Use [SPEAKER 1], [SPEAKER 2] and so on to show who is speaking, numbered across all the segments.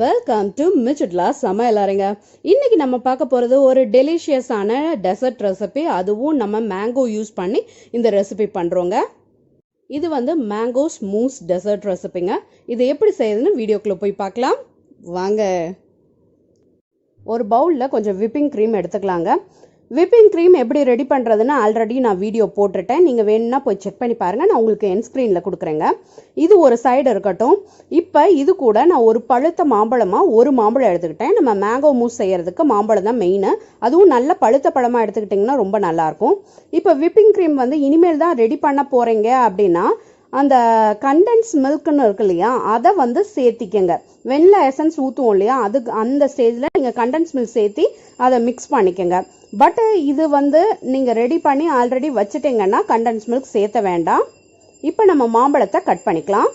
[SPEAKER 1] Welcome to மிச்சுட்லா அறைங்க இன்னைக்கு நம்ம பார்க்க போகிறது ஒரு டெலிஷியஸான டெசர்ட் ரெசிபி அதுவும் நம்ம மேங்கோ யூஸ் பண்ணி இந்த ரெசிபி பண்ணுறோங்க இது வந்து மேங்கோ ஸ்மூஸ் டெசர்ட் ரெசிபிங்க இது எப்படி செய்யுதுன்னு வீடியோக்குள்ளே போய் பார்க்கலாம். வாங்க. ஒரு பவுலில் கொஞ்சம் விப்பிங் க்ரீம் எடுத்துக்கலாங்க. விப்பிங் க்ரீம் எப்படி ரெடி பண்ணுறதுன்னு ஆல்ரெடி நான் வீடியோ போட்டுட்டேன். நீங்கள் வேணும்னா போய் செக் பண்ணி பாருங்கள் நான் உங்களுக்கு என் ஸ்க்ரீனில் கொடுக்குறேங்க. இது ஒரு சைடு இருக்கட்டும். இப்போ இது கூட நான் ஒரு பழுத்த மாம்பழமாக ஒரு மாம்பழம் எடுத்துக்கிட்டேன். நம்ம மேங்கோ மூஸ் செய்கிறதுக்கு மாம்பழம் தான் மெயின் அதுவும் நல்ல பழுத்த பழமாக எடுத்துக்கிட்டிங்கன்னா ரொம்ப நல்லாயிருக்கும். இப்போ விப்பிங் க்ரீம் வந்து இனிமேல் தான் ரெடி பண்ண போகிறீங்க அப்படின்னா அந்த கண்டென்ஸ் மில்க்னு இருக்கு இல்லையா அதை வந்து சேர்த்திக்கங்க. வெள்ளை எசன்ஸ் ஊற்றுவோம் இல்லையா அதுக்கு அந்த ஸ்டேஜில் நீங்கள் கண்டென்ஸ் மில்க் சேர்த்தி அதை மிக்ஸ் பண்ணிக்கங்க. பட் இது வந்து நீங்கள் ரெடி பண்ணி ஆல்ரெடி வச்சுட்டிங்கன்னா கண்டன்ஸ் மில்க் சேர்த்த வேண்டாம். இப்போ நம்ம மாம்பழத்தை கட் பண்ணிக்கலாம்.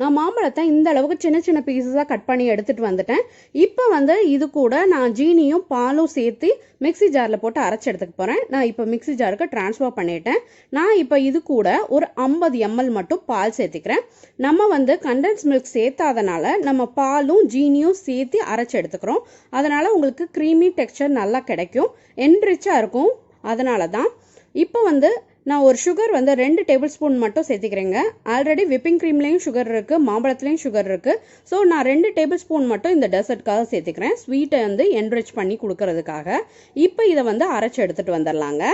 [SPEAKER 1] நான் மாம்பழத்தை இந்த அளவுக்கு சின்ன சின்ன பீசஸாக கட் பண்ணி எடுத்துகிட்டு வந்துட்டேன். இப்போ வந்து இது கூட நான் ஜீனியும் பாலும் சேர்த்து மிக்சி ஜாரில் போட்டு அரைச்சி எடுத்துக்க போகிறேன் நான் இப்போ மிக்சி ஜாருக்கு டிரான்ஸ்ஃபர் பண்ணிட்டேன். நான் இப்போ இது கூட ஒரு ஐம்பது எம்எல் மட்டும் பால் சேர்த்துக்கிறேன். நம்ம வந்து கண்டென்ஸ் மில்க் சேர்த்தாதனால நம்ம பாலும் ஜீனியும் சேர்த்து அரைச்சி எடுத்துக்கிறோம். அதனால் உங்களுக்கு க்ரீமி டெக்ஸ்சர் நல்லா கிடைக்கும். என்ரிச்சாக இருக்கும். அதனால தான் இப்போ வந்து நான் ஒரு சுகர் வந்து ரெண்டு டேபிள் ஸ்பூன் மட்டும் சேர்த்திக்கிறேங்க. ஆல்ரெடி விப்பிங் க்ரீம்லேயும் சுகர் இருக்குது மாம்பழத்துலேயும் சுகர் இருக்குது ஸோ நான் ரெண்டு டேபிள் ஸ்பூன் மட்டும் இந்த டெசர்ட்காக சேர்த்துக்கிறேன். ஸ்வீட்டை வந்து என்ரிச் பண்ணி கொடுக்கறதுக்காக. இப்போ இதை வந்து அரைச்சி எடுத்துகிட்டு வந்துடலாங்க.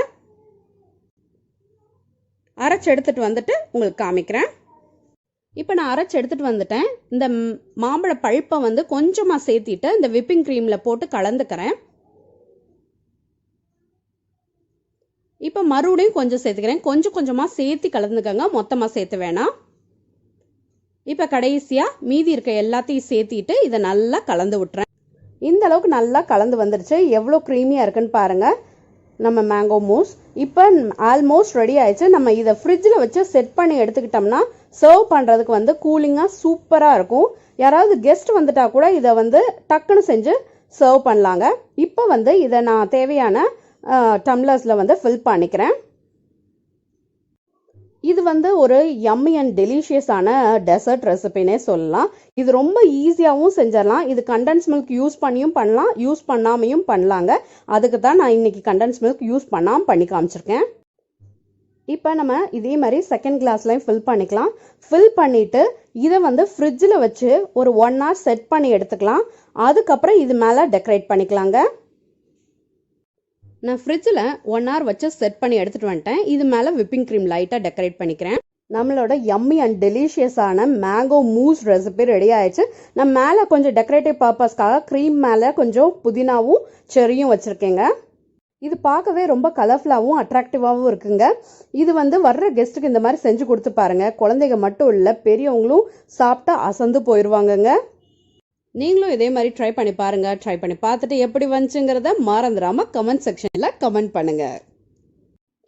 [SPEAKER 1] அரைச்சி எடுத்துகிட்டு வந்துட்டு உங்களுக்கு காமிக்கிறேன். இப்போ நான் அரைச்சி எடுத்துகிட்டு வந்துட்டேன். இந்த மாம்பழ பழுப்பை வந்து கொஞ்சமாக சேர்த்திட்டு இந்த விப்பிங் க்ரீமில் போட்டு கலந்துக்கிறேன். இப்போ மறுபடியும் கொஞ்சம் சேர்த்துக்கிறேன். கொஞ்சம் கொஞ்சமாக சேர்த்து கலந்துக்கங்க. மொத்தமாக சேர்த்து வேணாம். இப்போ கடைசியாக மீதி இருக்க எல்லாத்தையும் சேர்த்திட்டு இதை நல்லா கலந்து விட்டுறேன். இந்த அளவுக்கு நல்லா கலந்து வந்துடுச்சு எவ்வளோ க்ரீமியாக இருக்குன்னு பாருங்கள் நம்ம மேங்கோ மூஸ் இப்போ ஆல்மோஸ்ட் ரெடி ஆயிடுச்சு. நம்ம இதை ஃப்ரிட்ஜில் வச்சு செட் பண்ணி எடுத்துக்கிட்டோம்னா சர்வ் பண்ணுறதுக்கு வந்து கூலிங்காக சூப்பராக இருக்கும். யாராவது கெஸ்ட் வந்துட்டா கூட இதை வந்து டக்குன்னு செஞ்சு சர்வ் பண்ணலாங்க. இப்போ வந்து இதை நான் தேவையான டம்ளர்ஸில் வந்து ஃபில் பண்ணிக்கிறேன். இது வந்து ஒரு யம்மி அண்ட் டெலிஷியஸான டெசர்ட் ரெசிபினே சொல்லலாம். இது ரொம்ப ஈஸியாகவும் செஞ்சிடலாம். இது கண்டென்ஸ் மில்க் யூஸ் பண்ணியும் பண்ணலாம் யூஸ் பண்ணாமையும் பண்ணலாங்க. அதுக்கு தான் நான் இன்னைக்கு கண்டன்ஸ் மில்க் யூஸ் பண்ணாமல் பண்ணி காமிச்சிருக்கேன். இப்போ நம்ம இதே மாதிரி செகண்ட் கிளாஸ்லையும் ஃபில் பண்ணிக்கலாம். ஃபில் பண்ணிவிட்டு இதை வந்து ஃப்ரிட்ஜில் வச்சு ஒரு ஒன் ஹவர் செட் பண்ணி எடுத்துக்கலாம். அதுக்கப்புறம் இது மேலே டெக்கரேட் பண்ணிக்கலாங்க. நான் ஃப்ரிட்ஜில் ஒன் ஹவர் வச்சு செட் பண்ணி எடுத்துகிட்டு வந்துட்டேன். இது மேலே விப்பிங் க்ரீம் லைட்டாக டெக்கரேட் பண்ணிக்கிறேன். நம்மளோட யம்மி அண்ட் டெலிஷியஸான மேங்கோ மூஸ் ரெசிபி ரெடி ஆயிடுச்சு. நான் மேலே கொஞ்சம் டெக்கரேட்டிவ் பர்பஸ்க்காக க்ரீம் மேலே கொஞ்சம் புதினாவும் செரியும் வச்சுருக்கேங்க. இது பார்க்கவே ரொம்ப கலர்ஃபுல்லாகவும் அட்ராக்டிவாகவும் இருக்குங்க. இது வந்து வர்ற கெஸ்ட்டுக்கு இந்த மாதிரி செஞ்சு கொடுத்து பாருங்க. குழந்தைங்க மட்டும் இல்லை பெரியவங்களும் சாப்பிட்டா அசந்து போயிடுவாங்கங்க நீங்களும் இதே மாதிரி ட்ரை பண்ணி பாருங்க ட்ரை பண்ணி பார்த்துட்டு எப்படி வந்துச்சுங்கிறத மறந்துடாம கமெண்ட் செக்ஷனில் கமெண்ட் பண்ணுங்க.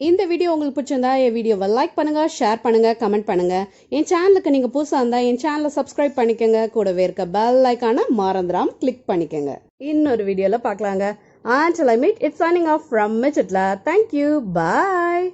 [SPEAKER 1] இந்த வீடியோ உங்களுக்கு பிடிச்சிருந்தா என் வீடியோவை லைக் பண்ணுங்க ஷேர் பண்ணுங்க கமெண்ட் பண்ணுங்க. என் சேனலுக்கு நீங்க புதுசாக இருந்தால் என் சேனலை சப்ஸ்கிரைப் பண்ணிக்கோங்க. கூடவே இருக்க பெல் ஐக்கான மறந்துடாம கிளிக் பண்ணிக்கோங்க. இன்னொரு வீடியோவில் பார்க்கலாங்க. Until I meet it's signing off from மிச்சிட்ல thank you bye